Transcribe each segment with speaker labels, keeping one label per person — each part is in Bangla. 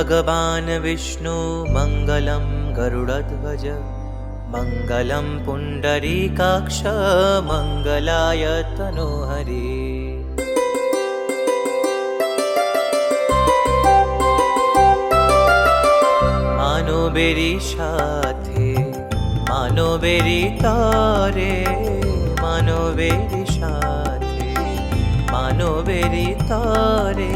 Speaker 1: भगवान् विष्णु मङ्गलं गरुडध्वज मङ्गलं पुण्डरीकाक्ष मङ्गलाय तनोहरि মানবেরই সাথে মানবেরই তরে মানবেরই সাথে মানবেরই তরে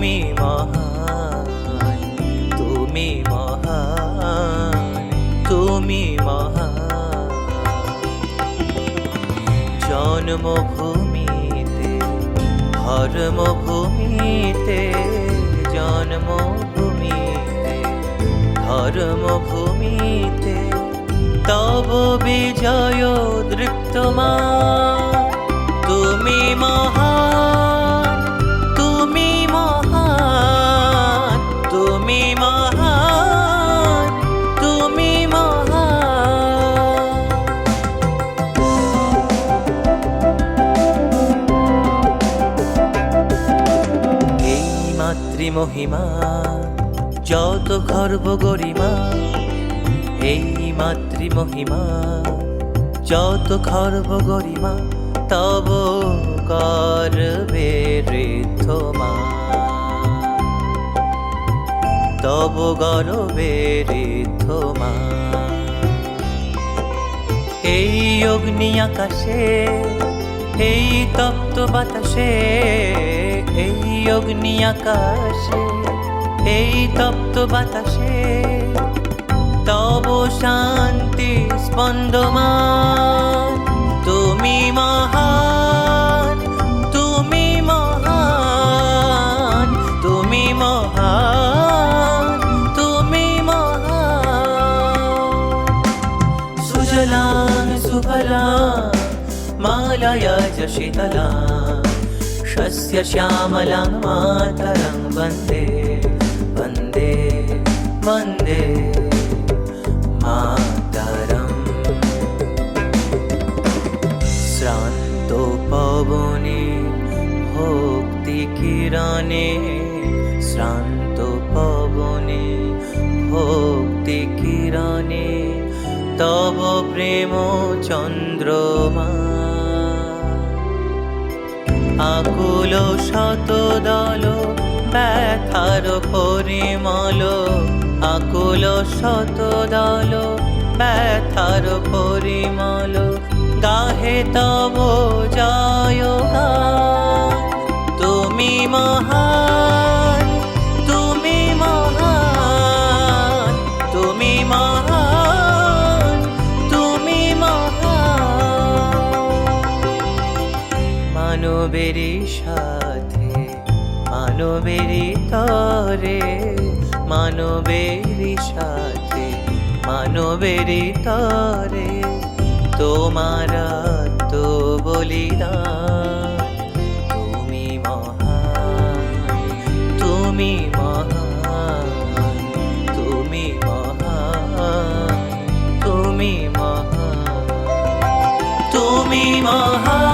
Speaker 1: তুমি মহান তুমি মহান তুমি মহান। জন্মভূমিতে, ধর্মভূমিতে জন্মভূমিতে, ধর্মভূমিতে, তব বিজয় দৃপ্তমা তুমি মহান মাতৃমহিমা যত গর্ব গরিমা, এই মাতৃমহিমা যত গর্ব গরিমা, তব গর্বে ঋদ্ধমা তব গর্বে ঋদ্ধমা এই অগ্নি আকাশে, এই তপ্ত বাতাসে এই অগ্নি আকাশে, এই তপ্ত বাতাসে, তব শান্তি স্পন্দমান। তুমি মহান তুমি মহান তুমি মহান তুমি মহান। সুজলান সুফলা মালয় যশীতলা शीतला शस्य श्यामलां मातरं वन्दे वन्दे वन्दे मातरम् শ্রান্ত পবনে ভক্তি কিরণে শ্রান্ত পবনে ভক্তি কিরণে তব প্রেম চন্দ্রমা আকুল শত দল ব্যথার পরিমল আকুল শত দল ব্যথার পরিমল গাহে তব গান। তুমি মহান মানবেরই সাথে মানবেরই তরে মানবেরই সাথে মানবেরই তরে। তোমারা তো বলিদান, তুমি মহান তুমি মহান তুমি মহান তুমি মহান তুমি মহান।